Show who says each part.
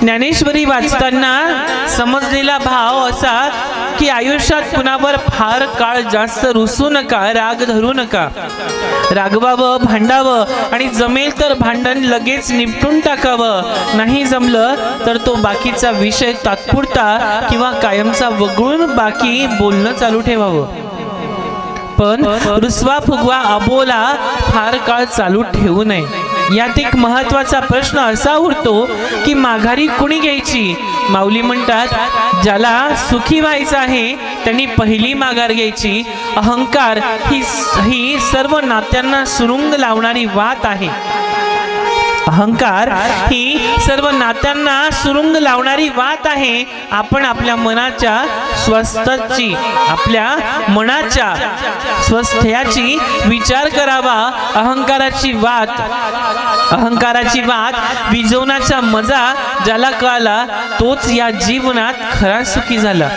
Speaker 1: ज्ञानेश्वरी वाचताना समजलेला भाव असा की आयुष्यात कुणावर फार काळ जास्त रुसू नका राग धरू नका. रागवावं भांडावं आणि जमेल तर भांडण लगेच निपटून टाकावं. नाही जमलं तर तो बाकीचा विषय तात्पुरता किंवा कायमचा वगळून बाकी बोलणं चालू ठेवावं. पण रुसवा फुगवा अबोला फार काळ चालू ठेवू नये. यात एक महत्त्वाचा प्रश्न असा उरतो की माघारी कुणी घ्यायची? माऊली म्हणतात ज्याला सुखी व्हायचं आहे त्यांनी पहिली माघार घ्यायची. अहंकार ही ही सर्व नात्यांना सुरुंग लावणारी वात आहे. अहंकार ही सर्व नात्यांना सुरुंग लावणारी वात आहे. आपण आपल्या मनाच्या स्वस्थची आपल्या मनाच्या स्वस्थयाची विचार करावा. अहंकाराची वात अहंकाराची वात विजवण्याचा मजा ज्याला कळाला तोच या जीवनात खरा सुखी झाला.